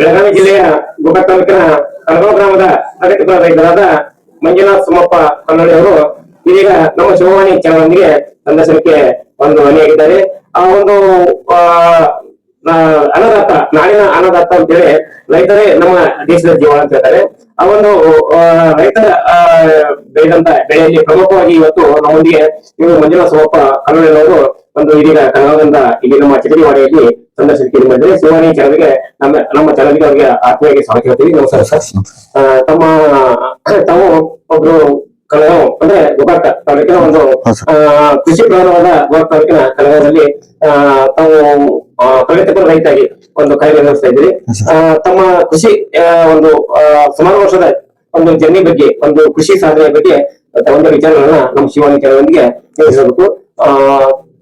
ಬೆಳಗಾವಿ ಜಿಲ್ಲೆಯ ಗುಬ್ಬ ತಾಲೂಕಿನ ಕಳಗಾವ್ ಗ್ರಾಮದ ಅಧಿಕೃತ ರೈತರಾದ ಮಂಜುನಾಥ್ ಸುಮಪ್ಪ ಕನ್ನಡಿ ಅವರು ಇದೀಗ ನಮ್ಮ ಶಿವವಾಣಿ ಚಾನಲ್ನೊಂದಿಗೆ ಸಂದರ್ಶನಕ್ಕೆ ಒಂದು ಮನೆಯಾಗಿದ್ದಾರೆ ಆ ಒಂದು ಅನ್ನದಾತ, ನಾಡಿನ ಅನ್ನದಾತ ಅಂತೇಳಿ ರೈತರೇ ನಮ್ಮ ದೇಶದ ಜೀವ ಅಂತ ಹೇಳ್ತಾರೆ. ಆ ಒಂದು ರೈತರ ಬೆಳೆದಂತ ಬೆಳೆಯಲ್ಲಿ ಪ್ರಮುಖವಾಗಿ ಇವತ್ತು ನಮ್ಮೊಂದಿಗೆ ಇವರು ಮಂಜುನಾಥ್ ಸೋಮಪ್ಪ ಕನ್ನಡದವರು ಒಂದು ಇದೀಗ ಕನ್ನಡದಿಂದ ಇಲ್ಲಿ ನಮ್ಮ ಚಟಡಿವಾಡಿಯಲ್ಲಿ ಸಂದರ್ಶನಕ್ಕೆ ಮಾಡಿದ್ರೆ ಶಿವಾನಿ ಚಾನಲ್ಗೆ ನಮ್ಮ ನಮ್ಮ ಚಾನಲ್ಗೆ ಅವರಿಗೆ ಆತ್ಮೀಯಾಗಿ ಸ್ವಾಗತ ಹೇಳ್ತೀವಿ ನಮಸ್ಕಾರ ಸರ್. ತಮ್ಮ ತಾವು ಒಬ್ರು ಕಲಗ ಅಂದ್ರೆ ಗೋಕಾಕ ತಾಲೂಕಿನ ಒಂದು ಕೃಷಿ ಪ್ರಧಾನವಾದ ಗೋಕಾಕ್ ತಾಲೂಕಿನ ಕಲಗದಲ್ಲಿ ತಾವು ಪ್ರಗತಿಪರ ರೈತಾಗಿ ಒಂದು ಕಾರ್ಯನಿರ್ವಹಿಸ್ತಾ ಇದ್ದೀರಿ. ಹೌದು ಆ, ತಮ್ಮ ಕೃಷಿ ಒಂದು ಸುಮಾರು ವರ್ಷದ ಒಂದು ಜರ್ನಿ ಬಗ್ಗೆ ಒಂದು ಕೃಷಿ ಸಾಧನೆ ಬಗ್ಗೆ ಒಂದು ವಿಚಾರಗಳನ್ನ ನಮ್ಮ ಶಿವಾನಿ ಕೆಲವೊಂದಿಗೆ ತಿಳಿಸಬೇಕು ಆ,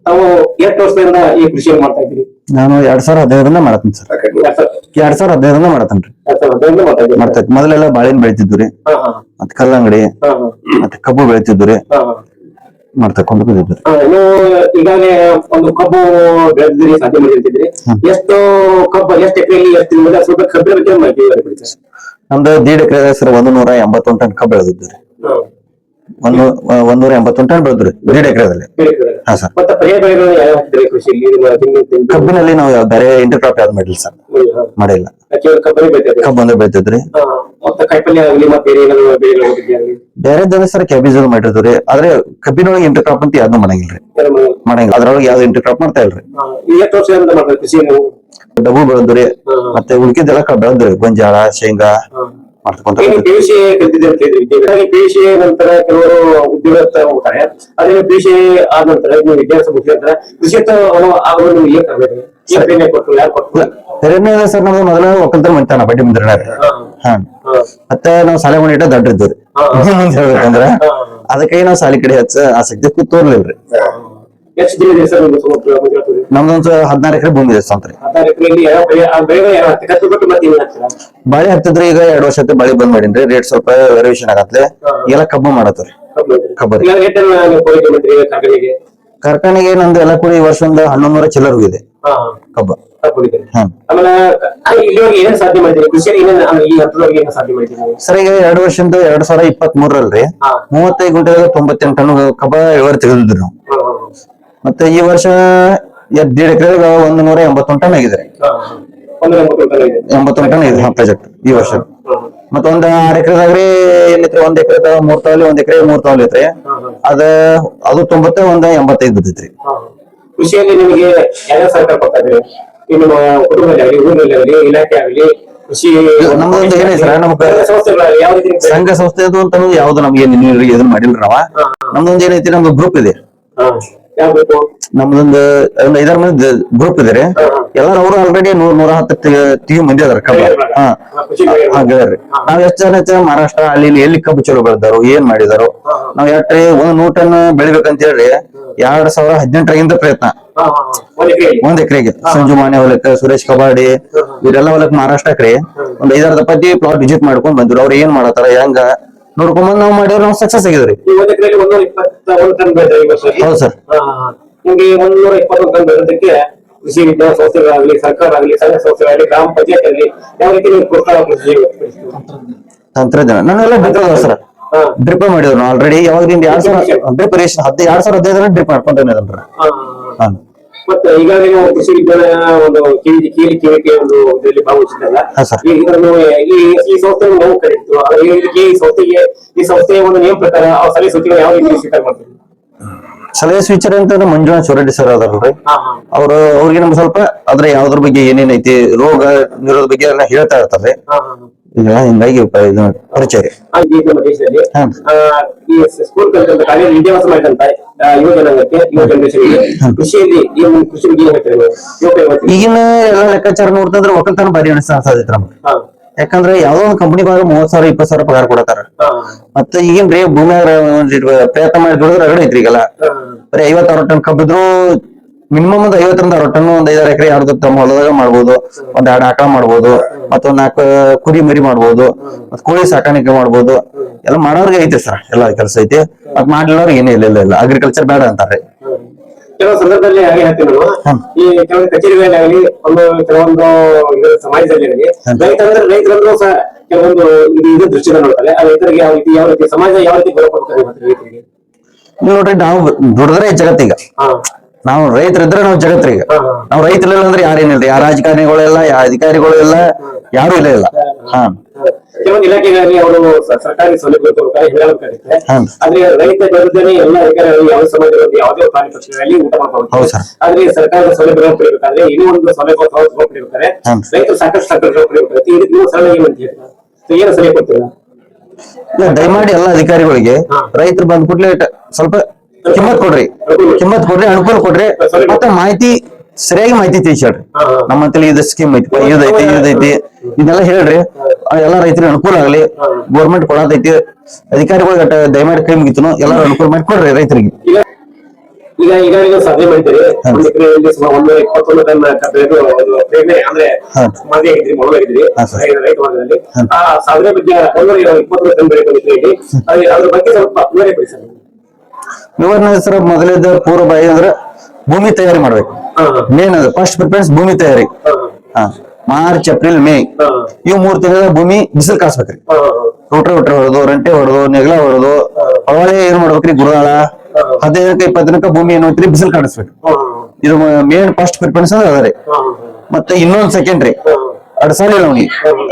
ತಾವು ಎಷ್ಟು ವರ್ಷದಿಂದ ಈ ಕೃಷಿ ಮಾಡ್ತಾ ಇದ್ರಿ ನಾನು ಎರಡ್ ಸಾವಿರ ಹದಿನೈದರಿಂದ ಮಾಡತ್ತೀನಿ ಸರ್. ಎರಡ್ ಸಾವಿರ- ಹದಿನೈದರಿಂದ ಮಾಡತ್ತೇನ್ರಿ ಮಾಡ್ತಾ ಇದ್ದೆ. ಮೊದಲೆಲ್ಲ ಬಾಳೆನ್ ಬೆಳಿತಿದ್ವಿ ರೀ. ಮತ್ತೆ ಕಲ್ಲಂಗಡಿ ಮತ್ತೆ ಕಬ್ಬು ಬೆಳಿತಿದ್ವಿ ರೀ. ಮಾಡ್ತಕೊಂಡು ಬಂದಿದ್ರಿ ನೀವು ಈಗಾಗಲೇ ಒಂದು ಕಬ್ಬು ಬೆಳೆದಿರಿ ಸಾಧ್ಯ ಮಾಡಿರ್ತಿದ್ರಿ ಎಷ್ಟು ಕಬ್ಬು ಎಷ್ಟು ಎಕರೆಯಲ್ಲಿ ಎಷ್ಟು ದಿನದಲ್ಲಿ ಸ್ವಲ್ಪ ಕಬ್ಬಿನ ಬಗ್ಗೆ ಮಾಹಿತಿ. ನಮ್ದು ದೀಡ್ ಎಕರೆ ಸರ್ ಒಂದು ನೂರ ಎಂಬತ್ತೊಂದು ಟನ್ ಕಬ್ಬು ಬೆಳೆದಿದ್ರಿ. ಒಂದು ಒಂದ್ ನೂರ ಎಂಬತ್ತೊಂದು ಟನ್ ಬೆಳೆದ್ರಿ ಎರಡು ಎಕರೆದಲ್ಲಿ. ಹಾ ಸರ್. ಮತ್ತೆ ಯಾವ ಕೃಷಿಯಲ್ಲಿ ತೆಂಗು ತೆಂಗು ಕಬ್ಬಿನಲ್ಲಿ ನಾವು ಯಾವ ಬೇರೆ ಇಂಟರ್ ಕ್ರಾಪ್ ಯಾವ್ದು ಮಾಡಿಲ್ಲ ಸರ್. ಹಾ. ಮಾಡಿಲ್ಲ. ಕೇವಲ ಬೆಳಿತಿದ್ರಿ ಕಬ್ಬು ಅಂದ್ರೆ ಹಾ. ಮತ್ತೆ ಕಾಯಿಪಲ್ಯ ಆಗಲಿ ಮತ್ತೆ ಬೇರೆ ಏನಾದ್ರು ಬೆಳೆಗಳು ಹೋಗಿದ್ರಿ ಬೇರೆ ಸರ್ ಕ್ಯಾಬೇಜ್ ರೀ ಆದ್ರೆ ಕಬ್ಬಿನೊಳಗೆ ಇಂಟರ್ ಕ್ರಾಪ್ ಅಂತ ಯಾವ್ದು ಮಾಡಂಗಿಲ್ರಿ ಮಾಡಂಗಿಲ್ಲ. ಅದ್ರೊಳಗೆ ಯಾವ್ದು ಇಂಟರ್ ಕ್ರಾಪ್ ಮಾಡ್ತಾ ಇಲ್ರಿ. ಈ ಎಷ್ಟು ವರ್ಷದಿಂದ ಮಾಡ್ತಾರೆ ಕೃಷಿ ನೀವು? ಡಬ್ಬು ಬೆಳೆದ್ರಿ ಹಾ. ಮತ್ತೆ ಉಳ್ಕಿದ್ದೆಲ್ಲ ಕಬ್ಬು ಬೆಳೆದ್ರಿ. ಗೊಂಜಾಳ ಶೇಂಗಾ ಹಾ. ಕಲ್ತಿದ್ದೆ ಅಂತ ಹೇಳಿದ್ರಿ ನಂತರ ಕೆಲವರು ಉದ್ಯೋಗ ಹೋಗ್ತಾರೆ. ಅದೇ ಪಿ ಯು ಸಿ ಆದ ನಂತರ ನೀವು ವಿದ್ಯಾಭ್ಯಾಸ ಮುಗಿದ ನಂತರ ಕೃಷಿ ಆಗಲು ನೀವು ಏನ್ ತರಬೇಕು ತೆರನೇ ಸರ್. ನಮ್ದು ಮೊದಲ ಒಕ್ಕಲ್ತನ ಮಾಡ್ತಾನ ಬಡ್ಡಿ ಮುಂದ್ರಣ. ಮತ್ತೆ ನಾವು ಶಾಲೆ ಮನೆ ದಡ್ಡ. ಮುಂದ್ ಹೇಳ್ಬೇಕಂದ್ರ ಅದಕ್ಕಾಗಿ ಅದಕ್ಕೆ ನಾವು ಶಾಲೆ ಕಡೆ ಹಚ್ಚ ಆಸಕ್ತಿ ಎಷ್ಟು ದಿನ ಸರ್ ಮುಂಜಾನೆ ನಮ್ದೊಂದು ಹದಿನಾರು ಎಕರೆ ಭೂಮಿ ಇದೆ ಸಂತ್ರಿ ಬೆಳೆ ಹತ್ತಿದ್ರಿ ಈಗ ಎರಡ್ ವರ್ಷ ಬಾಳೆ ಬಂದ್ ಮಾಡಿನ್ರಿ ರೇಟ್ ಸ್ವಲ್ಪ ವೇರಿಯೇಷನ್ ಆಗತ್ತೆ. ಎಲ್ಲ ಕಬ್ಬು ಮಾಡತ್ರಿ ಕಬ್ಬರಿ ಕಾರ್ಖಾನೆಗೆ ನಂದು ಎಲ್ಲ ಕೂಡ ಈ ವರ್ಷ ಒಂದು ಹನ್ನೊಂದು ನೂರ ಚಿಲ್ಲರ್ ಹೋಗಿದೆ ಕಬ್ಬು. ಸರ್ ಈಗ ಎರಡು ವರ್ಷದಿಂದ ಎರಡ್ ಸಾವಿರ ಇಪ್ಪತ್ತ್ ಮೂರಲ್ರಿ. ಮೂವತ್ತೈದು ಗುಂಟೆದಾಗ ತೊಂಬತ್ತೆಂಟು ಟನ್ ಕಬ್ಬ ಇಳುವರಿ ತೆಗೆದಿದ್ರಿ ನಾವು. ಮತ್ತೆ ಈ ವರ್ಷ ಎದ್ ಎಕರೆ ಒಂದ್ ನೂರ ಎಂಬತ್ತೊಂದು ಟನ್ ಆಗಿದೆ. ಎಂಬತ್ತೊಂದು ಟನ್ ಇದೆ ಪ್ರಾಜೆಕ್ಟ್ ಈ ವರ್ಷ. ಮತ್ತ ಒಂದ್ ಆರ್ ಎಕರೆದಾಗ್ರಿ ಏನೈತ್ರಿ ಒಂದ್ ಎಕರೆ ಮೂರ್ ತಾವಲಿ ಒಂದ್ ಎಕರೆ ಮೂರ್ ತಾವಲಿ ಐತ್ರಿ. ಅದ ಅದು ತೊಂಬತ್ತ ಒಂದ್ ಎಂಬತ್ತೈದು ಬಿದ್ದೈತ್ರಿ. ಕೃಷಿಯಲ್ಲಿ ನಿಮಗೆ ಯಾವ ಸರ್ಕಾರ ಕೊಡ್ತಾ ನಿಮ್ಮ ಕುಟುಂಬದಲ್ಲಿ ಆಗಲಿ ಊರಿನಲ್ಲಿ ಆಗಲಿ ಇಲಾಖೆ ಆಗಲಿ ಕೃಷಿ ನಮ್ದೊಂದು ಏನೈತೆ ಸರ್, ನಮ್ಗೆ ಸಂಸ್ಥೆಗಳಾಗಲಿ ಯಾವ ಸಂಘ ಸಂಸ್ಥೆ ಅದು ಅಂತ ಯಾವ್ದು ನಮ್ಗೆ ಇದನ್ನ ಮಾಡಿಲ್ರಿ ನಾವ ನಮ್ದೊಂದ್ ಏನೈತಿ ನಮ್ದು ಗ್ರೂಪ್ ಇದೆ. ನಮ್ದೊಂದು ಒಂದ್ ಐದಾರು ಮಂದಿ ಗ್ರೂಪ್ ಇದ್ರಿ. ಎಲ್ಲಾರು ಅವರು ಆಲ್ರೆಡಿ ನೂರ್ ನೂರ ಹತ್ತು ಟಿವಿ ಮಂದಿ ಅದಾರ ಕಬ್ಬ. ಹಾ ನಾವ್ ಎಷ್ಟ್ ಜನ ಐತೆ ಮಹಾರಾಷ್ಟ್ರ ಅಲ್ಲಿ ಎಲ್ಲಿ ಕಬ್ಬು ಚಲೋ ಬೆಳೆದಾರು ಏನ್ ಮಾಡಿದಾರು. ನಾವ್ ಎಟ್ರಿ ಒಂದ್ ನೂರ್ ಟನ್ ಬೆಳಿಬೇಕಂತ ಹೇಳ್ರಿ ಎರಡ್ ಸಾವಿರ ಹದಿನೆಂಟರಾಗಿಂದ ಪ್ರಯತ್ನ. ಒಂದ್ ಎಕರೆಗೆ. ಸಂಜು ಮಾನೆ ಹೊಲಕ್ ಸುರೇಶ್ ಕಬಾಡಿ ಇವರೆಲ್ಲ ಹೊಲಕ್ ಮಹಾರಾಷ್ಟ್ರಕ್ರಿ ಒಂದ್ ಐದಾರ ದಪತಿ ಪ್ಲಾಟ್ ವಿಸಿಟ್ ಮಾಡ್ಕೊಂಡ್ ಬಂದ್ರು. ಅವ್ರ ಏನ್ ಮಾಡತಾರ ಹೆಂಗ ನೋಡ್ಕೊಂಡ್ ಬಂದ್ ನಾವ್ ಮಾಡಿದ್ರೆ ನಾವು ಸಕ್ಸಸ್ ಆಗಿದೆ ಈ ಒಂದು ಎಕರೆಯಲ್ಲಿ ಒಂದೂರ ಇಪ್ಪತ್ತ ಒಂದು ಟನ್ ಬೆಳೆದ ಈ ವರ್ಷ. ಹೌದು ಸರ್. ನಿಮ್ಗೆ ಒಂದೂರ ಇಪ್ಪತ್ತೊಂದು ಟನ್ ಬೆಳೆದಕ್ಕೆ ಕೃಷಿ ವಿಜ್ಞಾನ ಸಂಸ್ಥೆಗಳಾಗಲಿ ಸರ್ಕಾರ ಆಗಲಿ ಸಂಘ ಸಂಸ್ಥೆಗಳಾಗಲಿ ಗ್ರಾಮ ಪಂಚಾಯತ್ ಆಗಲಿ ಯಾವ ರೀತಿ ನೀವು ಪ್ರೋತ್ಸಾಹ ತಂತ್ರಜ್ಞಾನ. ನಾನೆಲ್ಲ ಅದಾವ ಸರ್. ಡ್ರಿಪ್ ಮಾಡಿದ್ರು ಆಲ್ರೆಡಿ ಯಾವಾಗದಿಂದ ಎರಡ್ ಸಾವಿರ ಡ್ರಿಪ್ ರೇಷನ್ ಹದಿನೈದು ಎರಡ್ ಸಾವಿರ ಹದಿನೈದರ ಡ್ರಿಪ್ ಮಾಡ್ಕೊಂಡ್ರೆ ಅದನ್ರಿ ಮತ್ತೆ ಈಗಾಗಲೇ ನಾವು ಕೃಷಿ ವಿಜ್ಞಾನ ಒಂದು ಕೇಳಿ ಕೇಳಿ ಕೇಳಿಕೆ ಒಂದು ಇದರಲ್ಲಿ ಭಾಗವಹಿಸಿದ್ದಲ್ಲ. ಈ ಇದನ್ನು ಈ ಈ ಸಂಸ್ಥೆಯನ್ನು ನಾವು ಕರೀತು ಆದ್ರೆ ಈ ಈ ಸಂಸ್ಥೆಗೆ ಈ ಸಂಸ್ಥೆಯ ಒಂದು ನಿಯಮ ಪ್ರಕಾರ ಆ ಸಲಹೆ ಸೂಚನೆ ಯಾವ ರೀತಿ ಸ್ವೀಕಾರ ಮಾಡ್ತೀವಿ ಸಲಹೆ ಸ್ವೀಚರ್ ಅಂತ ಮಂಜುನಾಥ್ ಚೌರಡ್ಡಿ ಸರ್ ಅದಾರಲ್ರಿ ಅವರು ಅವ್ರು ಅವ್ರಿಗೆ ನಮ್ಗೆ ಸ್ವಲ್ಪ ಅದ್ರ ಯಾವ್ದ್ರ ಬಗ್ಗೆ ಏನೇನೈತಿ ರೋಗ ನಿರೋಧ ಬಗ್ಗೆ ಎಲ್ಲ ಹೇಳ್ತಾ ಇರ್ತಾರೆ. ಹಿಂಗಾಗಿ ಪ- ಇದು ಪರಿಚಯ. ಈ ಸ್ಕೂಲ್ ಕಲಿತಂತ ಕಾಲೇಜ್ ವಿದ್ಯಾಭ್ಯಾಸ ಮಾಡಿದಂತ ಯುವ ಜನಾಂಗಕ್ಕೆ ಯುವ ಜನರೇಷನ್ಗೆ ಕೃಷಿಯಲ್ಲಿ ಈ ಒಂದು ಕೃಷಿ ಬಗ್ಗೆ ಏನ್ ಹೇಳ್ತೀರಿ ನೀವು? ಯುವಕ ಯುವತಿ ಈಗಿನ ಎಲ್ಲ ಲೆಕ್ಕಾಚಾರ ನೋಡ್ತಂದ್ರೆ ಒಕ್ಕಲ್ತನ ಭಾರಿ ಅನಿಸ್ತಾ ಸಾಧ್ಯತೆ ನಮ್ಗೆ. ಯಾಕಂದ್ರೆ ಯಾವ್ದೋ ಒಂದು ಕಂಪನಿ ಮೂವತ್ ಸಾವಿರ ಇಪ್ಪತ್ ಸಾವಿರ ಪಗಾರ ಕೊಡತಾರ. ಮತ್ತ ಈಗಿನ ರೀ ಭೂಮಿಯಾಗ ಪ್ರಯತ್ನ ಮಾಡಿ ದುಡಿದ್ರೆ ರಗಡ ಐತ್ರಿ ಈಗೆಲ್ಲ. ಬರೀ ಐವತ್ ಟನ್ ಕಬ್ಬಿದ್ರು ಮಿನಿಮಮ್ ಒಂದ್ ಐವತ್ತರಿಂದ ರೊಟ್ಟನ್ನು ಟನ್ ಒಂದ್ ಐದಾರು ಎಕರೆ ಯಾರ್ದು ತಮ್ಮ ಹೊಲದಾಗ ಮಾಡ್ಬೋದು ಒಂದ್ ಎರಡು ಆಕಳ ಮಾಡ್ಬೋದು ಮತ್ತೊಂದ್ ನಾಲ್ಕು ಕುರಿ ಮರಿ ಮಾಡ್ಬೋದು ಮತ್ತ್ ಕೋಳಿ ಸಾಕಾಣಿಕೆ ಮಾಡ್ಬೋದು. ಎಲ್ಲ ಮಾಡೋರ್ಗೆ ಐತೆ ಸರ್ ಎಲ್ಲ ಕೆಲಸ ಐತಿ. ಅದ್ ಮಾಡ್ಲಿಲ್ಲವ್ರಿಗೆ ಏನೇ ಇಲ್ಲ ಇಲ್ಲ ಇಲ್ಲ. ಅಗ್ರಿಕಲ್ಚರ್ ಬೇಡ ಅಂತಾರೆ. ಕೆಲವು ಸಂದರ್ಭದಲ್ಲಿ ಹಾಗೆ ಹೇಳ್ತೀನಿ ನಾನು ಈ ಕೆಲವೊಂದು ಕಚೇರಿಗಳಾಗಲಿ ಒಂದು ಕೆಲವೊಂದು ಇದು ಸಮಾಜದಲ್ಲಿ ಆಗಲಿ ರೈತ ಅಂದ್ರೆ ರೈತರಂದ್ರೂ ಸಹ ಕೆಲವೊಂದು ಇದು ಇದು ದೃಷ್ಟಿಯಿಂದ ನೋಡ್ತಾರೆ ಆ ರೈತರಿಗೆ ಯಾವ ರೀತಿ ಯಾವ ರೀತಿ ಸಮಾಜ ಯಾವ ರೀತಿ ಕೊಡ್ತಾರೆ ರೈತರಿಗೆ ನೀವು ನೋಡ್ರಿ ನಾವು ದುಡಿದ್ರೆ ಜಗತ್ತೀಗ. ನಾವು ರೈತರಿದ್ರೆ ನಾವು ಜಗತ್ರಿಗೆ. ನಾವು ರೈತರಿಲ್ಲ ಅಂದ್ರೆ ಯಾರೇನಿಲ್ಲ ಯಾರ ರಾಜಕಾರಣಿಗಳೆಲ್ಲ ಯಾವ ಅಧಿಕಾರಿಗಳು ಇಲ್ಲ ಯಾರು ಇಲ್ಲ ಇಲ್ಲ ಹಾ ಕೆಲವೊಂದು ಇಲಾಖೆಗಳಲ್ಲಿ ಅವರು ಸರ್ಕಾರಿ ಸೌಲಭ್ಯ. ಆದ್ರೆ ರೈತ ಬೆಳೆದನೆ ಎಲ್ಲ ಅಧಿಕಾರಿಗಳು ಯಾವ ಸಮಾಜದಲ್ಲಿ ಯಾವುದೇ ಪ್ರಾಣಿ ಪಕ್ಷಗಳಲ್ಲಿ ಊಟ ಮಾಡ್ಕೊಂಡು ಹೌದು ಸರ್. ಆದ್ರೆ ಈ ಸರ್ಕಾರದ ಸೌಲಭ್ಯಗಳನ್ನು ಪಡಿಬೇಕಾದ್ರೆ ಇನ್ನೂ ಒಂದು ಸೌಲಭ್ಯ ಹ್ಮ್. ರೈತರು ಸಾಕಷ್ಟು ಸೌಕರ್ಯ ಪಡಿಬೇಕಾಗುತ್ತೆ ಇದಕ್ಕೆ ನೀವು ಸರಳ ಏನು ಏನು ಸಲಹೆ ಕೊಡ್ತೀರಾ ದಯಮಾಡಿ ಎಲ್ಲ ಅಧಿಕಾರಿಗಳಿಗೆ. ರೈತರು ಬಂದ್ ಕೂಡ್ಲೆ ಟ- ಸ್ವಲ್ಪ ಕಿಮ್ಮತ್ ಕೊಡ್ರಿ. ಕಿಮ್ಮತ್ ಕೊಡ್ರಿ ಅನುಕೂಲ ಕೊಡ್ರಿ. ಮತ್ತೆ ಮಾಹಿತಿ ಸರಿಯಾಗಿ ಮಾಹಿತಿ ತಿಳಿಸಿ ಹೇಳ್ರಿ ಹಾ, ಹಾ. ನಮ್ಮ ಹತ್ರ ಇದು ಸ್ಕೀಮ್ ಐತಿ. ಇದೈತಿ ಇದೈತಿ ಇದೆಲ್ಲ ಹೇಳ್ರಿ. ಎಲ್ಲಾ ರೈತರಿಗೆ ಅನುಕೂಲ ಆಗಲಿ. ಗೌರ್ಮೆಂಟ್ ಕೊಡತೈತಿ. ಅಧಿಕಾರಿಗಳಿಗೆ ಅಟ್ಟ ದಯಮಾಡಿ ಕೈ ಮುಗಿತನು. ಎಲ್ಲರೂ ಅನುಕೂಲ ಮಾಡಿ ಕೊಡ್ರಿ ರೈತರಿಗೆ. ಈಗ ಈಗ ಸಾಧನೆ ಮಾಡಿದ್ರಿ ಒಂದು ಇಪ್ಪತ್ತೊಂದು ಟನ್ ಬೆಳೆದು ಪ್ರೇರಣೆ ಅಂದ್ರೆ. ಮಾದರಿ ಆಗಿದ್ರಿ ಮೊದಲಾಗಿದ್ರಿ ಆಗಿದ್ರಿ. ರೈತ ಮಾರ್ಗದಲ್ಲಿ. ಆ ಸಾಧನೆ ಬಗ್ಗೆ ಇಪ್ಪತ್ತೊಂದು ಟನ್ ಬೆಳೆ ಬಂದಿದ್ರಿ ಅದ್ರ ಬಗ್ಗೆ ಸ್ವಲ್ಪ ಬೇರೆ ಕೊಡಿ ಸರ್. ವಿವರಣೆ ಹೆಸರು ಮೊದಲಿದ್ದ ಪೂರ್ವ ಬಾಯಿ ಅಂದ್ರೆ ಭೂಮಿ ತಯಾರಿ ಮಾಡ್ಬೇಕು. ಮೇನ್ ಅದು. ಫಸ್ಟ್ ಪ್ರಿಫರೆನ್ಸ್ ಭೂಮಿ ತಯಾರಿ. ಮಾರ್ಚ್ ಏಪ್ರಿಲ್ ಮೇ ಈ ಇವು ಮೂರ್ ತಿಂಗಳ ಭೂಮಿ ಬಿಸಿಲು ಕಾಸ್ಬೇಕ್ರಿ ರೋಟ್ರಿ ಒಟ್ರಿ ಹೊಡೆದು ರಂಟೆ ಹೊಡೆದು ನೆಗಲ ಹೊಡೆದು ಹೊಳೆ ಏನ್ ಮಾಡ್ಬೇಕ್ರಿ ಗುರುದಾಳ ಹದಿನೈದಕ್ಕೆ ಇಪ್ಪತ್ತು ದಿನಕ್ಕ ಭೂಮಿ ಏನ್ ಐತ್ರಿ ಬಿಸಿಲು ಕಾಣಿಸ್ಬೇಕು. ಇದು ಮೇನ್ ಫಸ್ಟ್ ಪ್ರಿಫರೆನ್ಸ್ ಅಂದ್ರೆ ಅದ ರೀ. ಮತ್ತೆ ಇನ್ನೊಂದ್ ಸೆಕೆಂಡ್ ರೀ. ಅಡಸಾಲಿ ಲವಣಿ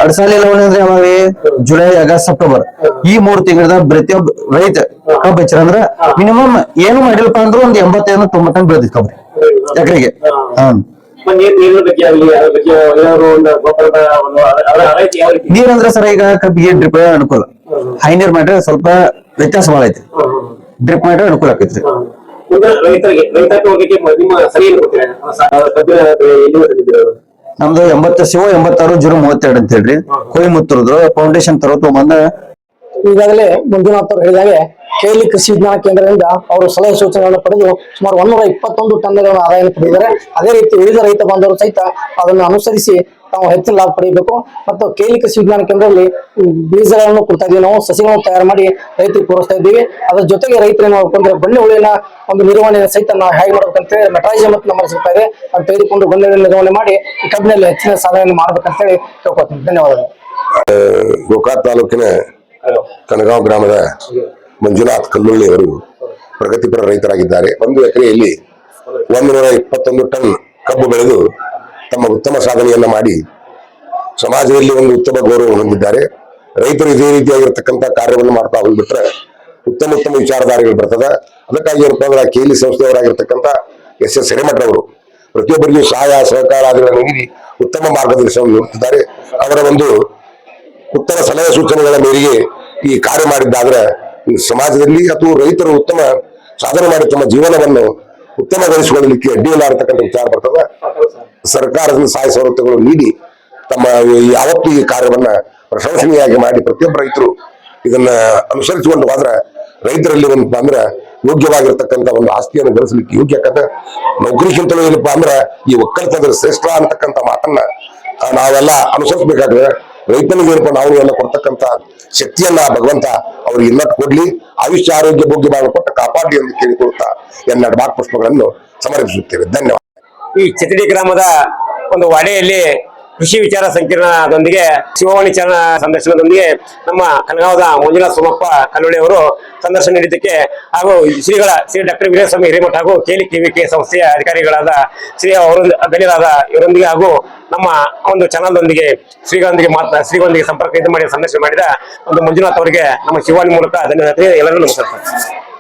ಅಡಸಾಲಿ ಲವಣಿ ಅಂದ್ರೆ ಯಾವಾಗ ಜುಲೈ ಆಗಸ್ಟ್ ಸೆಪ್ಟೆಂಬರ್. ಈ ಮೂರು ತಿಂಗಳದಾಗ ಪ್ರತಿಯೊಬ್ಬ ರೈತ ಕಬ್ಬು ಹಚ್ಚಾರ ಅಂದ್ರ ಮಿನಿಮಮ್ ಏನು ಮಾಡಿಲ್ಲಪ್ಪ ಅಂದ್ರೆ ಒಂದ್ ಎಂಬತ್ತೈದು ತೊಂಬತ್ತ ಬೆಳೆದಿತ್ತು ಕಬ್ರಿ ಎಕರೆಗೆ. ಹಾ. ಮತ್ತೆ ನೀರ್ ನೀರಿನ ಬಗ್ಗೆ ಆಗಲಿ ಅದ್ರ ಬಗ್ಗೆ ಏನಾದ್ರು ಒಂದು ಗೊಬ್ಬರದ ಒಂದು ಅದರ ಆರೈಕೆ ಯಾವ ರೀತಿ? ನೀರಂದ್ರ ಸರ್ ಈಗ ಕಬ್ಬಿಗೆ ಡ್ರಿಪ್ ಅನುಕೂಲ. ಹೈ ನೀರ್ ಮಾಡ್ರೆ ಸ್ವಲ್ಪ ವ್ಯತ್ಯಾಸ ಬಹಳ ಐತಿ ಡ್ರಿಪ್ ಮಾಡ್ರೆ ಅನುಕೂಲ ಆಕೈತ್ರಿ. ರೈತರಿಗೆ ರೈತಾಪಿ ಹೋಗಕ್ಕೆ ನಿಮ್ಮ ಸರಿ ನಮ್ದು ಎಂಬತ್ತು ಶಿವ ಎಂಬತ್ತಾರು ಜೀರೋ ಮೂವತ್ತೆರಡು ಅಂತ ಹೇಳ್ರಿ. ಕೊಯಮತ್ತೂರ್ದು ಫೌಂಡೇಶನ್ ತರ ತಗೊಂಬಂದ ಈಗಾಗಲೇ ಮಂಜುನಾಥ್ ಅವ್ರು ಹೇಳಿದಾಗೆ ಕೇಲಿ ಕೃಷಿ ವಿಜ್ಞಾನ ಕೇಂದ್ರದಿಂದ ಅವರು ಸಲಹೆ ಸೂಚನೆಗಳನ್ನು ಪಡೆದು ಸುಮಾರು ಒಂದೂರ ಇಪ್ಪತ್ತೊಂದು ಟನ್ಗಳನ್ನು ಆದಾಯ ಪಡೆದಿದ್ದಾರೆ. ಅದೇ ರೀತಿ ಉಳಿದ ರೈತ ಬಾಂಧವರು ಸಹಿತ ಅದನ್ನು ಅನುಸರಿಸಿ ತಾವು ಹೆಚ್ಚಿನ ಲಾಭ ಪಡೆಯಬೇಕು. ಮತ್ತು ಕೇಲಿ ಕೃಷಿ ವಿಜ್ಞಾನ ಕೇಂದ್ರದಲ್ಲಿ ಬೀಜಗಳನ್ನು ಕೊಡ್ತಾ ಇದ್ದೀವಿ. ನಾವು ಸಸಿಗಳನ್ನು ತಯಾರು ಮಾಡಿ ರೈತರಿಗೆ ಪೂರೈಸ್ತಾ ಇದ್ದೀವಿ. ಅದರ ಜೊತೆಗೆ ರೈತರು ನೋಡ್ಕೊಂಡ್ರೆ ಬಂಡೆ ಹುಳಿನ ಒಂದು ನಿರ್ವಹಣೆ ಸಹಿತ ನಾವು ಹೇಗೆ ಮಾಡ್ಬೇಕಂತೇಳಿ ಮೆಟ್ರಾಲಜಿ ಮತ್ತು ನಮ್ಮಲ್ಲಿ ಸಿಗ್ತಾ ಇದೆ. ಅದು ತೆಗೆದುಕೊಂಡು ಬಂಡೆ ನಿರ್ವಹಣೆ ಮಾಡಿ ಈ ಕಬ್ಬಿನಲ್ಲಿ ಹೆಚ್ಚಿನ ಸಾಧನೆ ಮಾಡ್ಬೇಕಂತೇಳಿ ಕೇಳ್ಕೊತೀನಿ ಧನ್ಯವಾದಗಳು. ಗೋಕಾಕ್ ತಾಲೂಕಿನ ಕನಗಾಂವ್ ಗ್ರಾಮದ ಮಂಜುನಾಥ್ ಕಲ್ಲುಳ್ಳಿ ಅವರು ಪ್ರಗತಿಪರ ರೈತರಾಗಿದ್ದಾರೆ. ಒಂದು ಎಕರೆಯಲ್ಲಿ ಒಂದು ನೂರ ಇಪ್ಪತ್ತೊಂದು ಟನ್ ಕಬ್ಬು ಬೆಳೆದು ತಮ್ಮ ಉತ್ತಮ ಸಾಧನೆಯನ್ನ ಮಾಡಿ ಸಮಾಜದಲ್ಲಿ ಒಂದು ಉತ್ತಮ ಗೌರವ ಹೊಂದಿದ್ದಾರೆ. ರೈತರು ಇದೇ ರೀತಿಯಾಗಿರ್ತಕ್ಕಂಥ ಕಾರ್ಯವನ್ನು ಮಾಡ್ತಾ ಹೋಗ್ಬಿಟ್ರೆ ಉತ್ತಮ ಉತ್ತಮ ವಿಚಾರಧಾರೆಗಳು ಬರ್ತದ. ಅದಕ್ಕಾಗಿ ಏನಪ್ಪ ಅಂದ್ರೆ ಕೇಲಿ ಸಂಸ್ಥೆಯವರಾಗಿರ್ತಕ್ಕಂಥ ಎಸ್ ಎಸ್ ಹಿರೇಮಠರವರು ಪ್ರತಿಯೊಬ್ಬರಿಗೂ ಸಹಾಯ, ಸಹಕಾರ ಆದಿಗಳನ್ನು ನೀಡಿ ಉತ್ತಮ ಮಾರ್ಗದರ್ಶನ ನೀಡುತ್ತಿದ್ದಾರೆ. ಅವರ ಒಂದು ಉತ್ತಮ ಸಲಹೆ ಸೂಚನೆಗಳ ಮೇರೆಗೆ ಈ ಕಾರ್ಯ ಮಾಡಿದ್ದಾದ್ರೆ ಸಮಾಜದಲ್ಲಿ ಅಥವಾ ರೈತರು ಉತ್ತಮ ಸಾಧನೆ ಮಾಡಿ ತಮ್ಮ ಜೀವನವನ್ನು ಉತ್ತಮಗೊಳಿಸಿಕೊಳ್ಳಲಿಕ್ಕೆ ಅಡ್ಡಿಯಿಲ್ಲಾರತಕ್ಕಂಥ ವಿಚಾರ ಬರ್ತದೆ. ಸರ್ಕಾರದಿಂದ ಸಹಾಯ ಸವಲತ್ತುಗಳು ನೀಡಿ ತಮ್ಮ ಯಾವತ್ತೂ ಈ ಕಾರ್ಯವನ್ನ ಪ್ರಶಂಸನೀಯವಾಗಿ ಮಾಡಿ ಪ್ರತಿಯೊಬ್ಬ ರೈತರು ಇದನ್ನ ಅನುಸರಿಸಿಕೊಂಡು ಹೋದ್ರೆ ರೈತರಲ್ಲಿ ಒಂದು ಅಂದ್ರೆ ಯೋಗ್ಯವಾಗಿರ್ತಕ್ಕಂಥ ಒಂದು ಆಸ್ತಿಯನ್ನು ಗಳಿಸಲಿಕ್ಕೆ ಯೋಗ್ಯ ಆಕತ್ತೆ ನೌಕರಿಗಿಂತಲೂ ಏನಪ್ಪಾ ಅಂದ್ರೆ ಈ ಒಕ್ಕಲತನದ ಶ್ರೇಷ್ಠ ಅಂತಕ್ಕಂಥ ಮಾತನ್ನ ನಾವೆಲ್ಲ ಅನುಸರಿಸಬೇಕಾದ್ರೆ ರೈತನಿಗೆ ನಾವು ಎಲ್ಲ ಕೊಡ್ತಕ್ಕಂತ ಶಕ್ತಿಯನ್ನ ಭಗವಂತ ಅವ್ರಿಗೆ ಇನ್ನಟ್ಟು ಕೊಡ್ಲಿ. ಆಯುಷ್ಯ, ಆರೋಗ್ಯ, ಭೋಗ್ಯ ಭಾಗ ಕೊಟ್ಟ ಕಾಪಾಡಲಿ ಎಂದು ಕೇಳಿಕೊಳ್ಳುತ್ತಾ ಎನ್ನೆರಡು ಬಾಕ್ ಪುಷ್ಪಗಳನ್ನು ಸಮರ್ಪಿಸುತ್ತೇವೆ. ಧನ್ಯವಾದ. ಈ ಚಿತ್ತಡಿ ಗ್ರಾಮದ ಒಂದು ವಾಡೆಯಲ್ಲಿ ಕೃಷಿ ವಿಚಾರ ಸಂಕಿರಣದೊಂದಿಗೆ ಶಿವವಾಣಿ ಚಾನಲ್ ಸಂದರ್ಶನದೊಂದಿಗೆ ನಮ್ಮ ಕನಗಾವದ ಮಂಜುನಾಥ ಸೋಮಪ್ಪ ಕಲ್ಲೊಳ್ಳಿ ಅವರು ಸಂದರ್ಶನ ನೀಡಿದ್ದಕ್ಕೆ ಹಾಗೂ ಶ್ರೀಗಳ ಶ್ರೀ ಡಾಕ್ಟರ್ ವೀರಸ್ವಾಮಿ ಹಿರೇಮಠ ಹಾಗೂ ಕೇಲಿ ಕಿವಿಕೆ ಸಂಸ್ಥೆಯ ಅಧಿಕಾರಿಗಳಾದ ಶ್ರೀ ಅವರು ಗಣ್ಯರಾದ ಇವರೊಂದಿಗೆ ಹಾಗೂ ನಮ್ಮ ಒಂದು ಚಾನಲ್ದೊಂದಿಗೆ ಶ್ರೀಗಳೊಂದಿಗೆ ಮಾತ್ರ ಶ್ರೀಗಳೊಂದಿಗೆ ಸಂಪರ್ಕ ಇದು ಮಾಡಿ ಸಂದರ್ಶನ ಮಾಡಿದ ಒಂದು ಮಂಜುನಾಥ್ ಅವರಿಗೆ ನಮ್ಮ ಶಿವಾಣಿ ಮೂಲಕ ಧನ್ಯವಾದ ಎಲ್ಲರಿಗೂ ನಮಸ್ಕಾರ.